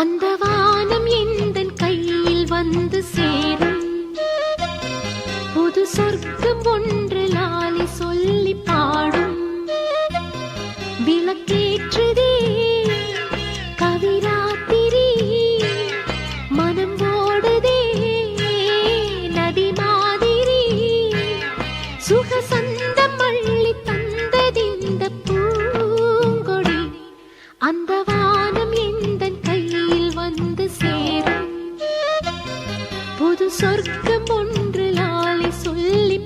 அந்த வானம் எந்த கையில் வந்து சேரும்? புது சொர்க்கம் ஒன்று சொர்க்கம் ஒன்று லாலி சொல்லி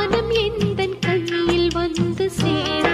ஞானம் எந்த கையில் வந்து சேர.